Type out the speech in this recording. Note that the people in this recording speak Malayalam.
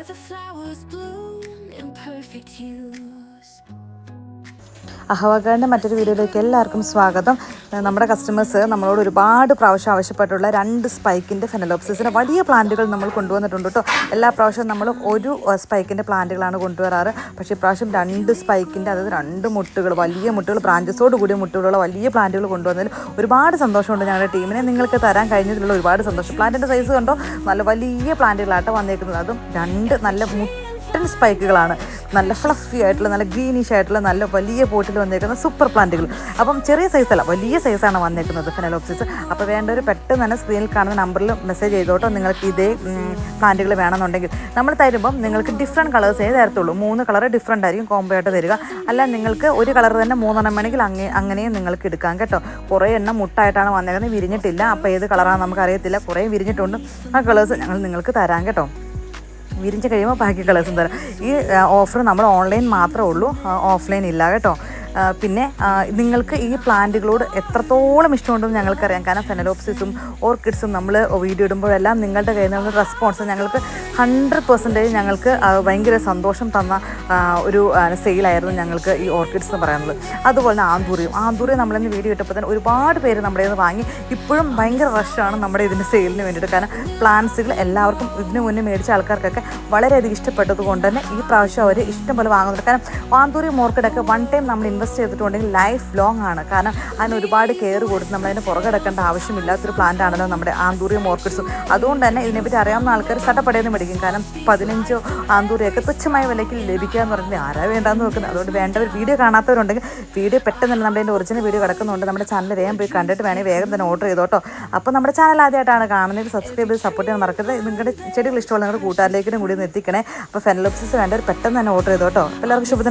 where the flowers bloom in perfect hue. അഹവഗാഡിന്റെ മറ്റൊരു വീഡിയോയിലേക്ക് എല്ലാവർക്കും സ്വാഗതം. നമ്മുടെ കസ്റ്റമേഴ്സ് നമ്മളോട് ഒരുപാട് പ്രാവശ്യം ആവശ്യപ്പെട്ടുള്ള രണ്ട് സ്പൈക്കിന്റെ ഫെനലോപ്സിസിന്റെ വലിയ പ്ലാന്റുകൾ നമ്മൾ കൊണ്ടുവന്നിട്ടുണ്ട് കേട്ടോ. എല്ലാ പ്രാവശ്യവും നമ്മൾ ഒരു സ്പൈക്കിന്റെ പ്ലാന്റുകളാണ് കൊണ്ടുവരാറ്. പക്ഷേ ഇപ്രാവശ്യം രണ്ട് സ്പൈക്കിന്റെ അതായത് രണ്ട് മുട്ടുകൾ വലിയ മുട്ടുകൾ ബ്രാഞ്ചസോട് കൂടിയ മുട്ടുകളുള്ള വലിയ പ്ലാന്റുകൾ കൊണ്ടുവന്നതിൽ ഒരുപാട് സന്തോഷമുണ്ട് ഞങ്ങളുടെ ടീമിനെ. നിങ്ങൾക്ക് തരാൻ കഴിഞ്ഞതിലുള്ള ഒരുപാട് സന്തോഷം. പ്ലാന്റിന്റെ സൈസ് കണ്ടോ? നല്ല വലിയ പ്ലാന്റുകളാട്ടോ വന്നേക്കുന്നത്. അതും രണ്ട് നല്ല മുട്ടൻ സ്പൈക്കുകളാണ് നല്ല ഫ്ലഫി ആയിട്ടുള്ള നല്ല ഗ്രീനിഷ് ആയിട്ടുള്ള നല്ല വലിയ പോട്ടിൽ വന്നേക്കുന്ന സൂപ്പർ പ്ലാന്റുകൾ അപ്പം ചെറിയ സൈസല്ല വലിയ സൈസാണ് വന്നേക്കുന്നത് ഫെനലോപ്സിസ് അപ്പോൾ വേണ്ടവർ പെട്ടെന്ന് തന്നെ സ്ക്രീനിൽ കാണുന്ന നമ്പറിൽ മെസ്സേജ് ചെയ്തോട്ടോ നിങ്ങൾക്ക് ഇതേ പ്ലാന്റുകൾ വേണമെന്നുണ്ടെങ്കിൽ. നമ്മൾ തരുമ്പം നിങ്ങൾക്ക് ഡിഫറെന്റ് കളേഴ്സേ തരത്തുള്ളൂ. മൂന്ന് കളർ ഡിഫറെന്റ് ആയിരിക്കും കോംബോ ആയിട്ട് തരിക. അല്ല നിങ്ങൾക്ക് ഒരു കളർ തന്നെ മൂന്നെണ്ണം വേണമെങ്കിൽ അങ്ങനെ അങ്ങനെയും നിങ്ങൾക്ക് എടുക്കാം കേട്ടോ. കുറേ എണ്ണം മുട്ടായിട്ടാണ് വന്നേക്കുന്നത് വിരിഞ്ഞിട്ടില്ല. അപ്പോൾ ഏത് കളറാണെന്ന് നമുക്ക് അറിയത്തില്ല കുറേ വിരിഞ്ഞിട്ടുണ്ട്. ആ കളേഴ്സ് ഞങ്ങൾ നിങ്ങൾക്ക് തരാം കേട്ടോ. വിരിഞ്ഞ് കഴിയുമ്പോൾ ബാക്കി കളേഴ്സും തരാം. ഈ ഓഫർ നമ്മൾ ഓൺലൈൻ മാത്രമേ ഉള്ളൂ. ഓഫ്ലൈൻ ഇല്ല കേട്ടോ. പിന്നെ നിങ്ങൾക്ക് ഈ പ്ലാന്റുകളോട് എത്രത്തോളം ഇഷ്ടമുണ്ടെന്ന് ഞങ്ങൾക്കറിയാം. കാരണം ഫെനലോപ്സിസും ഓർക്കിഡ്സും നമ്മൾ വീഡിയോ ഇടുമ്പോഴെല്ലാം നിങ്ങളുടെ കയ്യിൽ നിന്നുള്ള റെസ്പോൺസ് ഞങ്ങൾക്ക് ഹൺഡ്രഡ് പെർസെന്റേജ് ഞങ്ങൾക്ക് ഭയങ്കര സന്തോഷം തന്ന ഒരു സെയിലായിരുന്നു ഞങ്ങൾക്ക് ഈ ഓർക്കിഡ്സ് എന്ന് പറയുന്നത്. അതുപോലെ തന്നെ ആന്തൂറിയും. ആന്തൂറിയും നമ്മളിന്ന് വീഡിയോ ഇട്ടപ്പോൾ തന്നെ ഒരുപാട് പേര് നമ്മുടെ നിന്ന് വാങ്ങി ഇപ്പോഴും ഭയങ്കര റഷാണ് നമ്മുടെ ഇതിന്റെ സെയിലിന് വേണ്ടിയിട്ട്. കാരണം പ്ലാന്റ്സുകൾ എല്ലാവർക്കും ഇതിന് മുന്നേ മേടിച്ച ആൾക്കാർക്കൊക്കെ വളരെയധികം ഇഷ്ടപ്പെട്ടത് കൊണ്ട് തന്നെ ഈ പ്രാവശ്യം അവർ ഇഷ്ടം പോലെ വാങ്ങുന്നുണ്ട്. കാരണം ആന്തൂറി മോർക്കിഡൊക്കെ വൺ ടൈം നമ്മൾ ഇൻവെസ്റ്റ് ചെയ്തിട്ടുണ്ടെങ്കിൽ ലൈഫ് ലോങ് ആണ്. കാരണം അതിന് ഒരുപാട് കെയർ കൊടുത്ത് നമ്മളതിന് പുറകെടുക്കേണ്ട ആവശ്യമില്ലാത്തൊരു പ്ലാന്റ് ആണല്ലോ നമ്മുടെ ആന്തൂറിയും ഓർക്കിഡ്സും അതുകൊണ്ട് തന്നെ ഇതിനെപ്പറ്റി അറിയാവുന്ന ആൾക്കാർ സട്ടപ്പടയെന്ന് മേടിക്കും. കാരണം പതിനഞ്ചോ ആന്തൂറിയൊക്കെ തുച്ഛമായ വിലയ്ക്ക് ലഭിക്കുക എന്ന് പറഞ്ഞാൽ ആരാ വേണ്ടാന്ന് നോക്കുന്നത്? അതുകൊണ്ട് വേണ്ടവർ വീഡിയോ കാണാത്തവരുണ്ടെങ്കിൽ വീഡിയോ പെട്ടെന്നല്ല നമ്മുടെ ഒറിജിനൽ വീഡിയോ കിടക്കുന്നുണ്ട്. നമ്മുടെ ചാനൽ വേഗം പോയി കണ്ടിട്ട് വേണമെങ്കിൽ വേഗം തന്നെ ഓർഡർ ചെയ്തോട്ടോ അപ്പോൾ നമ്മുടെ ചാനൽ ആദ്യമായിട്ടാണ് കാണുന്നത്. സബ്സ്ക്രൈബ് ചെയ്ത് സപ്പോർട്ട് ചെയ്യാൻ മറക്കരുത്. നിങ്ങളുടെ ചെടികൾ ഇഷ്ടമുള്ള നിങ്ങളുടെ കൂട്ടുകാരിലേക്കും കൂടി ഒന്ന് എത്തിക്കണേ. അപ്പോൾ ഫെനലോപ്സിസ് വേണ്ടവർ പെട്ടെന്ന് തന്നെ ഓർഡർ ചെയ്തോട്ടോ എല്ലാവർക്കും ശുഭദിനം.